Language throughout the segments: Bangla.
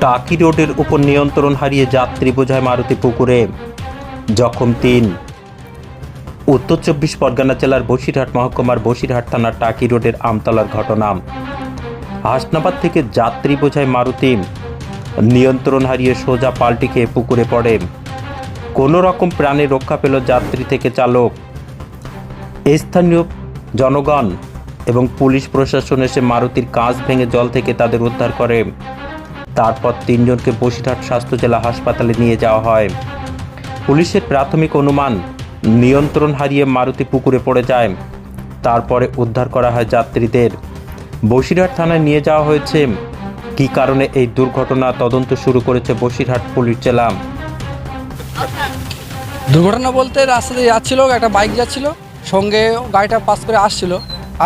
টাকি রোডের উপর নিয়ন্ত্রণ হারিয়ে যাত্রী বোঝায় মারুতি পুকুরে। জখম তিন। উত্তর চব্বিশ পরগনা জেলার বসিরহাট মহকুমার বসিরহাট থানার টাকি রোডের আমতলার ঘটনা। হাসনাবাদ থেকে যাত্রী বোঝায় মারুতি। নিয়ন্ত্রণ হারিয়ে সোজা পাল্টি খেয়ে পুকুরে পড়ে। কোনো রকম প্রাণে রক্ষা পেল যাত্রী থেকে চালক। স্থানীয় জনগণ এবং পুলিশ প্রশাসন এসে মারুতির কাঁচ ভেঙে জল থেকে তাদের উদ্ধার করে। তারপর তিনজনকে বসিরহাট স্বাস্থ্য জেলা হাসপাতালে নিয়ে যাওয়া হয়। পুলিশের প্রাথমিক অনুমান, নিয়ন্ত্রণ হারিয়ে মারুতি পুকুরে পড়ে যায়। তারপরে উদ্ধার করা হয় যাত্রীদের। বসিরহাট থানায় নিয়ে যাওয়া হয়েছে। কী কারণে এই দুর্ঘটনা তদন্ত শুরু করেছে বসিরহাট পুলিশ জেলা? দুর্ঘটনা বলতে রাস্তা দিয়ে যাচ্ছিল, একটা বাইক যাচ্ছিল, সঙ্গে গাড়িটা পাস করে আসছিল।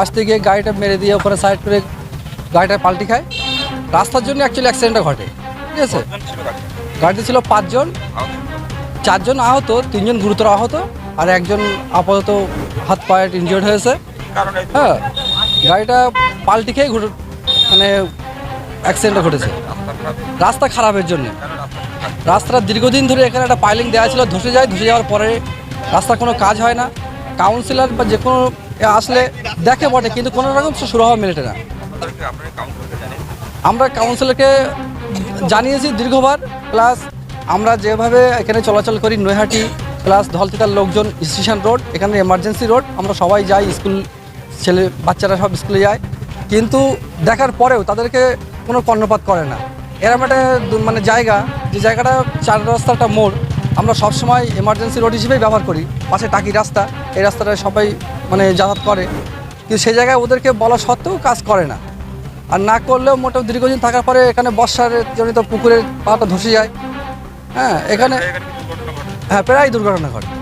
আসতে গিয়ে গাড়িটা মেরে দিয়ে ওপরে সাইড করে গাড়িটা পাল্টি খায়। রাস্তার জন্য অ্যাকচুয়ালি অ্যাক্সিডেন্টটা ঘটে, ঠিক আছে? গাড়িতে ছিল পাঁচজন, চারজন আহত, তিনজন গুরুতর আহত, আর একজন আপাতত হাত পায়ে ইনজিওর্ড হয়েছে। হ্যাঁ গাড়িটা পাল্টি খেয়ে ঘুরে মানে অ্যাক্সিডেন্টটা ঘটেছে। রাস্তা খারাপের জন্য। রাস্তাটা দীর্ঘদিন ধরে এখানে একটা পাইলিং দেওয়া ছিল, ধসে যায়, ধসে যাওয়ার পরে রাস্তার কোনো কাজ হয় না। কাউন্সিলর বা যে কোনো আসলে দেখে বটে, কিন্তু কোনো রকম সুরাহা মেলেটে না। আমরা কাউন্সিলরকে জানিয়েছি দীর্ঘবার প্লাস আমরা যেভাবে এখানে চলাচল করি নৈহাটি প্লাস ধলতিতার লোকজন স্টেশন রোড, এখানে এমার্জেন্সি রোড, আমরা সবাই যাই স্কুল, ছেলে বাচ্চারা সব স্কুলে যায়। কিন্তু দেখার পরেও তাদেরকে কোনো কর্ণপাত করে না। এরকম একটা মানে জায়গা, যে জায়গাটা চার রাস্তাটা মোড়, আমরা সবসময় এমার্জেন্সি রোড হিসেবেই ব্যবহার করি। পাশে টাকি রাস্তা, এই রাস্তাটা সবাই মানে যাতায়াত করে। কিন্তু সেই জায়গায় ওদেরকে বলা সত্ত্বেও কাজ করে না। আর না করলেও মোটামুটি দীর্ঘদিন থাকার পরে এখানে বর্ষার জনিত পুকুরের পাটা ধসে যায়। হ্যাঁ এখানে হ্যাঁ প্রায় দুর্ঘটনা ঘটে।